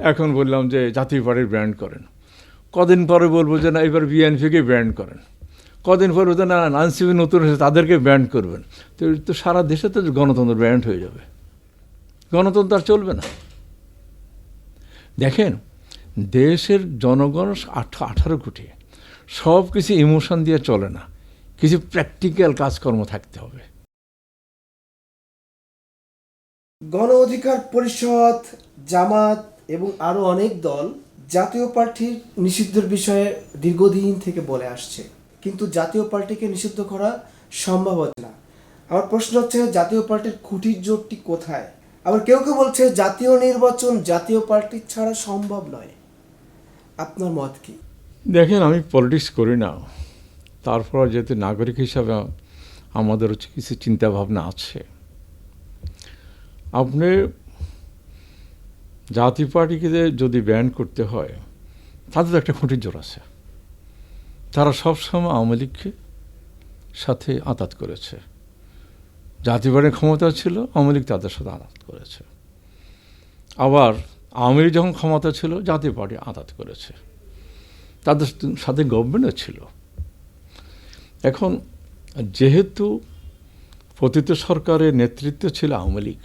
এখন বললাম যে জাতীয় পার্টির ব্র্যান্ড করেন। কদিন পরে বলব যে না, এবার বিএনপিকে ব্র্যান্ড করেন। কদিন পরে বলতে না আনসিপি নতুন হয়েছে, তাদেরকে ব্র্যান্ড করবেন। তো তো সারা দেশে তো গণতন্ত্র ব্র্যান্ড হয়ে যাবে। গণতন্ত্র আর চলবে না। দেখেন, দেশের জনগণ আঠা, আঠারো কোটি। সব কিছু ইমোশন দিয়ে চলে না। কিছু প্র্যাকটিক্যাল কাজকর্ম থাকতে হবে। গণ অধিকার পরিষদ, জামাত এবং আরও অনেক দল জাতীয় পার্টির নিষিদ্ধের বিষয়ে দীর্ঘদিন থেকে বলে আসছে। কিন্তু জাতীয় পার্টিকে নিষিদ্ধ করা সম্ভব হচ্ছে না। আমার প্রশ্ন হচ্ছে, জাতীয় পার্টির খুঁটির জোরটি কোথায়? আবার কেউ কেউ বলছে, জাতীয় নির্বাচন জাতীয় পার্টি ছাড়া সম্ভব নয়। আপনার মত কি? দেখেন, আমি পলিটিক্স করি না। তারপর যেহেতু নাগরিক হিসাবে আমাদের কিছু চিন্তাভাবনা আছে। আপনি জাতীয় পার্টিকে যদি ব্যান করতে হয়, তাদের একটা খুঁটির জোর আছে। তারা সবসময় আওয়ামী লীগকে সাথে আতাত করেছে। জাতীয় পার্টির ক্ষমতা ছিল, আওয়ামী লীগ তাদের সাথে আঘাত করেছে। আবার আওয়ামী লীগ যখন ক্ষমতা ছিল, জাতীয় পার্টি আতাত করেছে। তাদের সাথে গভর্নমেন্টও ছিল। এখন যেহেতু পতিত সরকারের নেতৃত্ব ছিল আওয়ামী লীগ,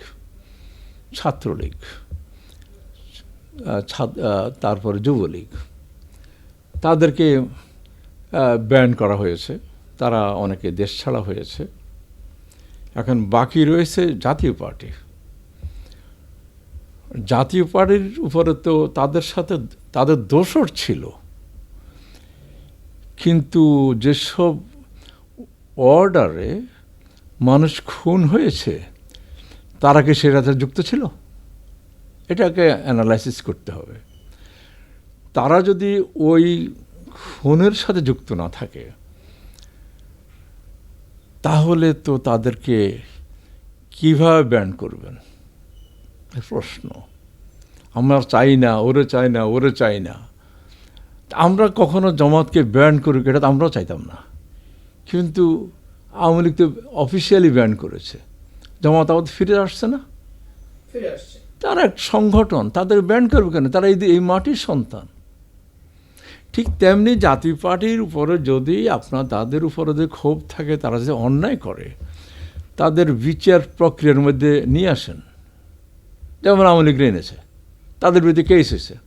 ছাত্রলীগ তারপরে যুবলীগ। তাদেরকে ব্যান করা হয়েছে। তারা অনেকে দেশ ছাড়া হয়েছে। এখন বাকি রয়েছে জাতীয় পার্টি। জাতীয় পার্টির উপরে তো তাদের সাথে, তাদের দোষর ছিল। কিন্তু যেসব অর্ডারে মানুষ খুন হয়েছে, তারা কি সেটাতে যুক্ত ছিল? এটাকে অ্যানালাইসিস করতে হবে। তারা যদি ওই খুনের সাথে যুক্ত না থাকে, তাহলে তো তাদেরকে কীভাবে ব্যান করবেন? প্রশ্ন। আমরা চাই না, ওরে চাই না, ওরে চাই না। আমরা কখনো জমাতকে ব্যান করুক, এটা তো আমরাও চাইতাম না। কিন্তু আওয়ামী লীগ তো অফিসিয়ালি ব্যান করেছে। জমাত আবার ফিরে আসছে না? ফিরে আসছে। তারা এক সংগঠন, তাদের ব্যান্ড করবে কেন? তারা এই এই মাটির সন্তান। ঠিক তেমনি জাতি পার্টির উপরে যদি আপনার তাদের উপরে যে ক্ষোভ থাকে, তারা যে অন্যায় করে, তাদের বিচার প্রক্রিয়ার মধ্যে নিয়ে আসেন। যেমন আওয়ামী লীগ এনেছে, তাদের বিরুদ্ধে কেস হয়েছে।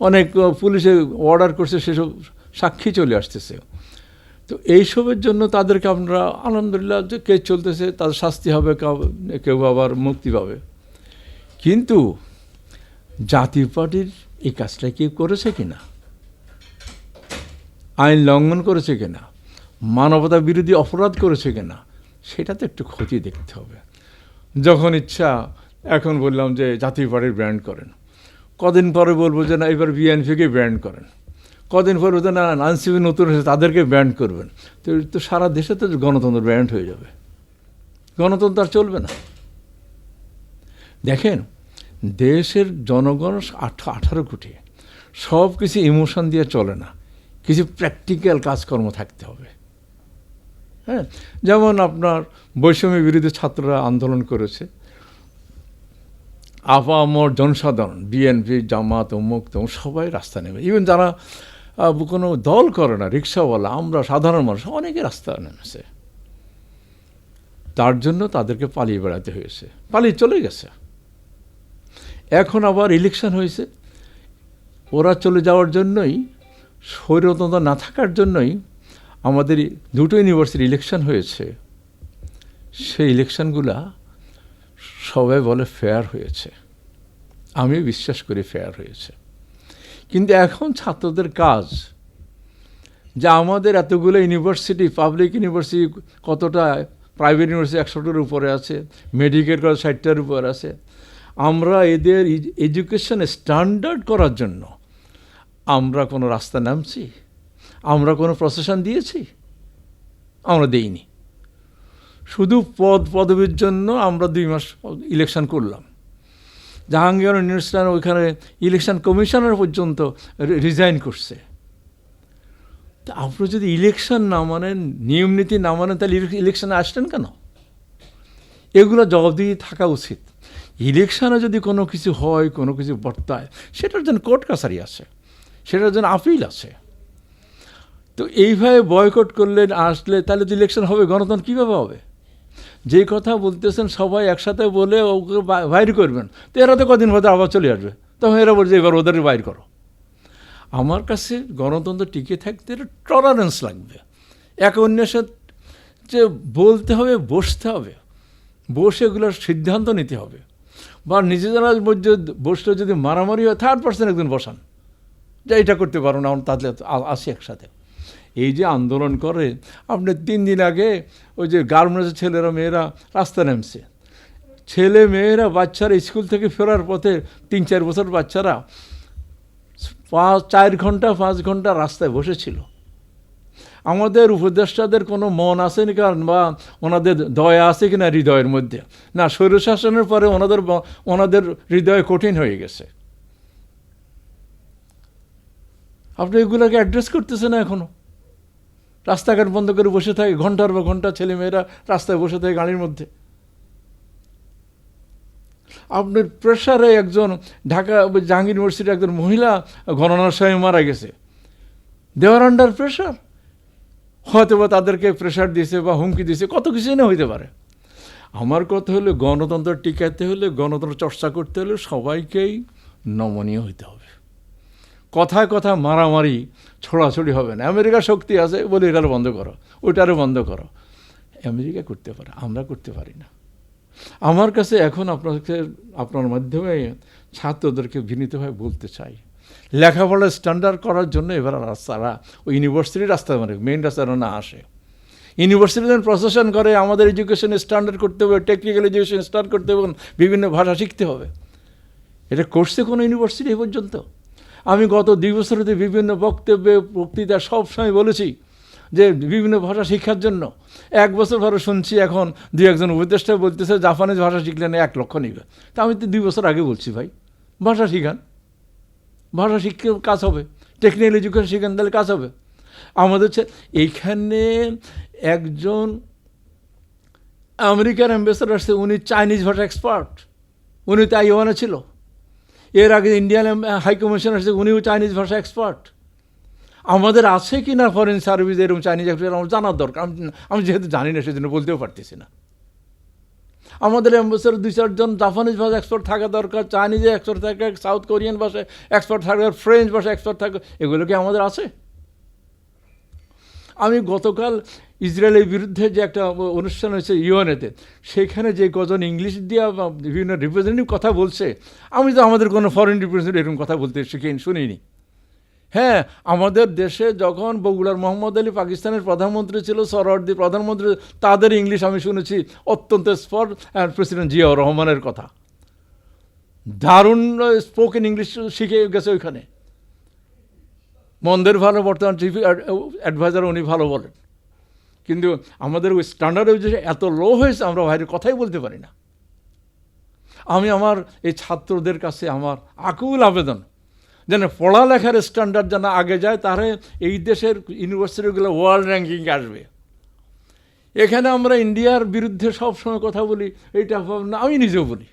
অনেক পুলিশে অর্ডার করছে, সেসব সাক্ষী চলে আসতেছে। তো এইসবের জন্য তাদেরকে আমরা আলহামদুলিল্লাহ যে কেস চলতেছে, তাদের শাস্তি হবে, কাউ- কেউ আবার মুক্তি পাবে। কিন্তু জাতীয় পার্টির এই কাজটা কি করেছে কিনা? আইন লঙ্ঘন করেছে কিনা? মানবতা বিরোধী অপরাধ করেছে কিনা? সেটা তো একটু ক্ষতি দেখতে হবে। যখন ইচ্ছা, এখন বললাম যে জাতীয় পার্টির ব্র্যান্ড করেন। কদিন পরে বলব যে না, এবার বিএনপিকে ব্র্যান্ড করেন। কদিন পরে বলতে না আনসিপি নতুন হয়েছে তাদেরকে ব্র্যান্ড করবেন। তো তো সারা দেশে তো গণতন্ত্র ব্র্যান্ড হয়ে যাবে। গণতন্ত্র আর চলবে না। দেখেন দেশের জনগণ আঠা আঠারো কোটি। সব কিছু ইমোশন দিয়ে চলে না। কিছু প্র্যাকটিক্যাল কাজকর্ম থাকতে হবে। হ্যাঁ? যেমন আপনার বৈষম্য বিরোধী ছাত্ররা আন্দোলন করেছে। আপামর জনসাধারণ বিএনপি জামাত, অমুক, তমুক, সবাই রাস্তা নেমে ইভেন যারা কোনো দল করে না, রিক্সাওয়ালা, আমরা সাধারণ মানুষ, অনেকে রাস্তা নেমেছে। তার জন্য তাদেরকে পালিয়ে বেড়াতে হয়েছে। পালিয়ে চলে গেছে। এখন আবার ইলেকশন হয়েছে। ওরা চলে যাওয়ার জন্যই, স্বৈরতন্ত্র না থাকার জন্যই আমাদের দুটো ইউনিভার্সিটি ইলেকশন হয়েছে। সেই ইলেকশনগুলা সবাই বলে ফেয়ার হয়েছে। আমি বিশ্বাস করি ফেয়ার হয়েছে। কিন্তু এখন ছাত্রদের কাজ, যে আমাদের এতগুলো ইউনিভার্সিটি পাবলিক ইউনিভার্সিটি কতটা প্রাইভেট ইউনিভার্সিটি একশোটার উপরে আছে মেডিকেল কলেজ ষাটটার উপরে আছে আমরা এদের এডুকেশন স্ট্যান্ডার্ড করার জন্য। আমরা কোনো রাস্তা নামছি, আমরা কোনো প্রসেশন দিয়েছি, আমরা দেইনি। শুধু পদ, পদবীর জন্য আমরা দুই মাস ইলেকশন করলাম। জাহাঙ্গীর ইউনিভার্সিটি ওইখানে ইলেকশন কমিশনার পর্যন্ত রিজাইন করছে। তা আপনি যদি ইলেকশন না মানেন, নিয়ম নীতি না মানেন, তাহলে ইলেকশনে আসলেন কেন? এগুলো জবাবদিহি থাকা উচিত। ইলেকশনে যদি কোনো কিছু হয়, কোনো কিছু বর্তায়, সেটার জন্য কোর্ট কাছারি আছে, সেটার জন্য আপিল আছে। তো এইভাবে বয়কট করলে আসলে তাহলে তো ইলেকশন হবে, গণতন্ত্র কীভাবে হবে? যে কথা বলতেছেন, সবাই একসাথে বলে ওকে বাইর করবেন। তো এরা তো কদিন পরে আবার চলে আসবে। তখন এরা বলছে, এবার ওদের বাইর করো। আমার কাছে গণতন্ত্র টিকে থাকতে টলারেন্স লাগবে। এক অন্যের সাথে যে বলতে হবে, বসতে হবে, বসে এগুলোর সিদ্ধান্ত নিতে হবে। বা নিজেরা মধ্যে বসলে যদি মারামারি হয় থার্ড পার্সন একদিন বসান। যে এটা করতে পারো না, তাহলে আসি একসাথে। এই যে আন্দোলন করে, আপনি তিন দিন আগে ওই যে গার্মেন্টসের ছেলেরা, মেয়েরা রাস্তা নামছে। ছেলে, মেয়েরা, বাচ্চারা স্কুল থেকে ফেরার পথে তিন, চার বছর বাচ্চারা পাঁচ, চার ঘণ্টা, পাঁচ ঘণ্টা রাস্তায় বসেছিল। আমাদের উপদেষ্টাদের কোনো মন আছে না কারণ বা ওনাদের দয়া আছে কিনা হৃদয়ের মধ্যে? না, স্বৈরশাসনের পরে ওনাদের ওনাদের হৃদয় কঠিন হয়ে গেছে। আপনি এগুলোকে অ্যাড্রেস করতেছেন না এখনও? রাস্তাঘাট বন্ধ করে বসে থাকে, ঘণ্টার বা ঘণ্টা ছেলেমেয়েরা রাস্তায় বসে থাকে গাড়ির মধ্যে। আপনার প্রেশারে একজন ঢাকা জাহাঙ্গীর ইউনিভার্সিটির একজন মহিলা গণনার সময় মারা গেছে। দেওয়ার আন্ডার প্রেশার হয়তো বা তাদেরকে প্রেশার দিছে বা হুমকি দিয়েছে কত কিছু না হইতে পারে। আমার কথা হলো, গণতন্ত্র টিকাতে হলে, গণতন্ত্র চর্চা করতে হলে সবাইকেই নমনীয় হইতে হবে। কথায় কথা মারামারি, ছোড়াছড়ি হবে না। আমেরিকার শক্তি আছে, বলে এটারও বন্ধ করো ওইটারও বন্ধ করো। আমেরিকা করতে পারে, আমরা করতে পারি না। আমার কাছে এখন আপনাকে, আপনার মাধ্যমে ছাত্রদেরকে বিনীতভাবে বলতে চাই। লেখাপড়া স্ট্যান্ডার্ড করার জন্য এবার আর তারা ওই ইউনিভার্সিটির রাস্তা মানে মেইন রাস্তা না আসে। ইউনিভার্সিটি যখন প্রসেশন করে, আমাদের এডুকেশন স্ট্যান্ডার্ড করতে হবে টেকনিক্যাল এডুকেশন স্টার্ট করতে হবে, বিভিন্ন ভাষা শিখতে হবে। এটা করছে কোনো ইউনিভার্সিটি এ পর্যন্ত। আমি গত দুই বছরতে বিভিন্ন বক্তব্যে বক্তৃতা সবসময় বলেছি যে বিভিন্ন ভাষা শিক্ষার জন্য। এক বছর ধরে শুনছি এখন দু একজন উপদেষ্টা বলতেছে, জাপানিজ ভাষা শিখলে না এক লক্ষ নিবে? তা আমি তো দুই বছর আগে বলছি ভাই, ভাষা শিখান। ভাষা শিখে কাজ হবে টেকনিক্যাল এডুকেশন শিখান তাহলে কাজ হবে। আমাদের হচ্ছে এইখানে একজন আমেরিকার অ্যাম্বাসেডার আসছে উনি চাইনিজ ভাষা এক্সপার্ট উনি তাইওয়ানে ছিল। এর আগে ইন্ডিয়ান হাই কমিশন আসছে উনিও চাইনিজ ভাষা এক্সপার্ট আমাদের আছে কি না ফরেন সার্ভিস এরকম চাইনিজ এক্সপার্ট আমার জানার দরকার। আমি যেহেতু জানি না, সেজন্য বলতেও পারতেছি না। আমাদের অ্যাম্বাসেডার দুই চারজন জাপানিজ ভাষা এক্সপার্ট থাকা দরকার চাইনিজে এক্সপার্ট থাকা সাউথ কোরিয়ান ভাষায় এক্সপার্ট থাকা ফ্রেঞ্চ ভাষা এক্সপার্ট থাকা, এগুলো কি আমাদের আছে? আমি গতকাল ইসরায়েলের বিরুদ্ধে যে একটা অনুষ্ঠান হয়েছে ইউএনএতে, সেখানে যে কজন ইংলিশ দিয়ে বিভিন্ন রিপ্রেজেন্টেটিভ কথা বলছে, আমি তো আমাদের কোনো ফরেন রিপ্রেজেন্টেটিভ এরকম কথা বলতে শিখে শুনিনি। হ্যাঁ আমাদের দেশে যখন বগুড়ার মোহাম্মদ আলী পাকিস্তানের প্রধানমন্ত্রী ছিল, সরওয়ার্দি প্রধানমন্ত্রী, তাদের ইংলিশ আমি শুনেছি অত্যন্ত স্পট প্রেসিডেন্ট জিয়াউর রহমানের কথা। দারুণ স্পোকেন ইংলিশ শিখে গেছে ওইখানে। মন্দের ভালো, বর্তমান চিফ অ্যাডভাইজার উনি ভালো বলেন। কিন্তু আমাদের ওই স্ট্যান্ডার্ড যে এত লো হয়েছে, আমরা বাইরে কথাই বলতে পারি না। আমি আমার এই ছাত্রদের কাছে আমার আকুল আবেদন। যেন পড়ালেখার স্ট্যান্ডার্ড যেন আগে যায়, তাহলে এই দেশের ইউনিভার্সিটিগুলো ওয়ার্ল্ড র্যাঙ্কিং আসবে। এখানে আমরা ইন্ডিয়ার বিরুদ্ধে সবসময় কথা বলি, এইটা না, আমি নিজেও বলি।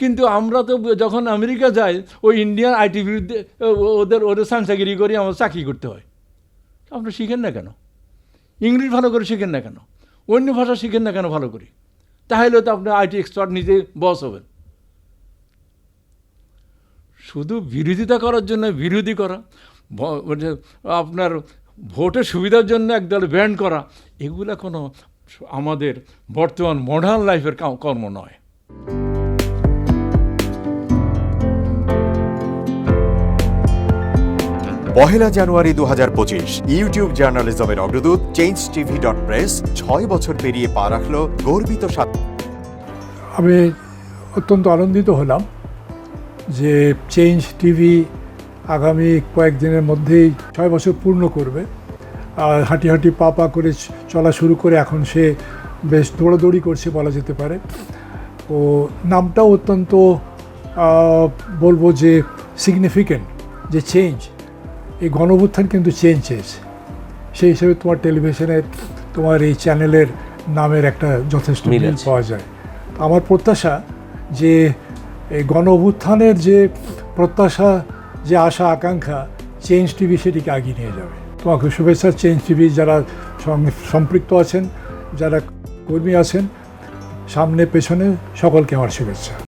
কিন্তু আমরা তো যখন আমেরিকা যাই, ওই ইন্ডিয়ান আইটি বিরুদ্ধে ওদের ওদের সাংসাগিরি করি, আমার চাকরি করতে হয়। আপনি শিখেন না কেন? ইংলিশ ভালো করে শিখেন না কেন? অন্য ভাষা শিখেন না কেন ভালো করে? তাহলে তো আপনি আইটি এক্সপার্ট নিজে বস হবেন। শুধু বিরোধিতা করার জন্য বিরোধী করা মানে আপনার ভোটের সুবিধার জন্য একদল ব্যান্ড করা এগুলো কোনো আমাদের বর্তমান মডার্ন লাইফের কর্ম নয়। পহেলা জানুয়ারি দু হাজার পঁচিশ ইউটিউব জার্নালিজমের অগ্রদূত চেঞ্জ টিভি ডট প্রেস ছয় বছর পেরিয়ে পা রাখল গর্বিত সাত আমি অত্যন্ত আনন্দিত হলাম। যে চেঞ্জ টিভি আগামী কয়েকদিনের মধ্যেই ছয় বছর পূর্ণ করবে। আর হাঁটি হাঁটি পা পা করে চলা শুরু করে এখন সে বেশ দৌড়াদৌড়ি করছে বলা যেতে পারে। ও নামটাও অত্যন্ত বলব যে সিগনিফিকেন্ট যে চেঞ্জ এই গণভুত্থান কিন্তু চেঞ্জ চেয়েছে সেই হিসেবে তোমার টেলিভিশনের তোমার এই চ্যানেলের নামের একটা যথেষ্ট মিল পাওয়া যায়। আমার প্রত্যাশা যে এই গণ অভ্যুত্থানের যে প্রত্যাশা, যে আশা, আকাঙ্ক্ষা চেঞ্জ টিভি সেটিকে আগিয়ে নিয়ে যাবে। তোমাকে শুভেচ্ছা চেঞ্জ টিভি যারা সম্পৃক্ত আছেন, যারা কর্মী আছেন, সামনে, পেছনে সকলকে আমার শুভেচ্ছা।